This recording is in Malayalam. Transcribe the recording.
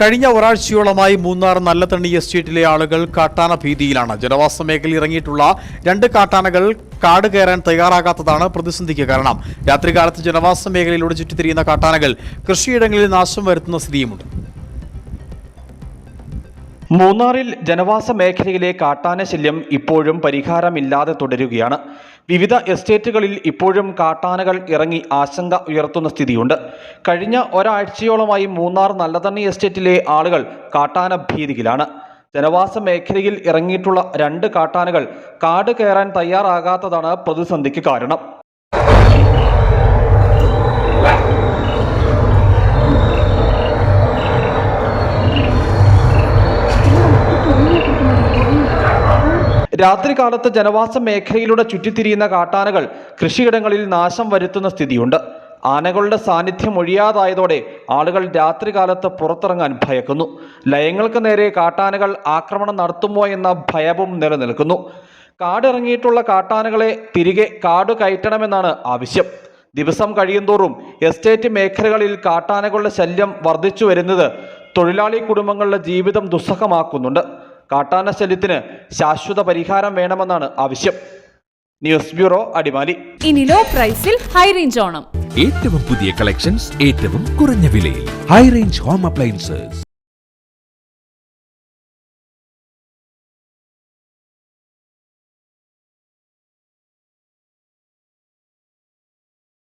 കഴിഞ്ഞ ഒരാഴ്ചയോളമായി മൂന്നാർ നല്ലതണ്ണി എസ്റ്റേറ്റിലെ ആളുകൾ കാട്ടാന ഭീതിയിലാണ്. ജനവാസ മേഖലയിൽ ഇറങ്ങിയിട്ടുള്ള രണ്ട് കാട്ടാനകൾ കാട് കയറാൻ തയ്യാറാകാത്തതാണ് പ്രതിസന്ധിക്ക് കാരണം. രാത്രികാലത്ത് ജനവാസ മേഖലയിലൂടെ ചുറ്റിത്തിരിയുന്ന കാട്ടാനകൾ കൃഷിയിടങ്ങളിൽ നാശം വരുത്തുന്ന സ്ഥിതിയുമുണ്ട്. മൂന്നാറിൽ ജനവാസ മേഖലയിലെ കാട്ടാന ശല്യം ഇപ്പോഴും പരിഹാരമില്ലാതെ തുടരുകയാണ്. വിവിധ എസ്റ്റേറ്റുകളിൽ ഇപ്പോഴും കാട്ടാനകൾ ഇറങ്ങി ആശങ്ക ഉയർത്തുന്ന സ്ഥിതിയുണ്ട്. കഴിഞ്ഞ ഒരാഴ്ചയോളമായി മൂന്നാർ നല്ലതണ്ണി എസ്റ്റേറ്റിലെ ആളുകൾ കാട്ടാന ഭീതിയിലാണ്. ജനവാസ മേഖലയിൽ ഇറങ്ങിയിട്ടുള്ള രണ്ട് കാട്ടാനകൾ കാട് കയറാൻ തയ്യാറാകാത്തതാണ് പ്രതിസന്ധിക്ക് കാരണം. രാത്രികാലത്ത് ജനവാസ മേഖലയിലൂടെ ചുറ്റിത്തിരിയുന്ന കാട്ടാനകൾ കൃഷിയിടങ്ങളിൽ നാശം വരുത്തുന്ന സ്ഥിതിയുണ്ട്. ആനകളുടെ സാന്നിധ്യം ഒഴിയാതായതോടെ ആളുകൾ രാത്രികാലത്ത് പുറത്തിറങ്ങാൻ ഭയക്കുന്നു. ലയങ്ങൾക്ക് നേരെ കാട്ടാനകൾ ആക്രമണം നടത്തുമോ എന്ന ഭയവും നിലനിൽക്കുന്നു. കാടിറങ്ങിയിട്ടുള്ള കാട്ടാനകളെ തിരികെ കാട് കയറ്റണമെന്നാണ് ആവശ്യം. ദിവസം കഴിയുന്തോറും എസ്റ്റേറ്റ് മേഖലകളിൽ കാട്ടാനകളുടെ ശല്യം വർദ്ധിച്ചു വരുന്നത് തൊഴിലാളി കുടുംബങ്ങളുടെ ജീവിതം ദുസ്സഹമാക്കുന്നുണ്ട്. കാട്ടാന ശല്യത്തിന് ശാശ്വത പരിഹാരം വേണമെന്നാണ് ആവശ്യം. News bureau Adimali. ഇനി ലോ പ്രൈസിൽ ഹൈ റേഞ്ച് ഓണം. ഏറ്റവും പുതിയ കളക്ഷൻസ് ഏറ്റവും കുറഞ്ഞ വിലയിൽ. High range home appliances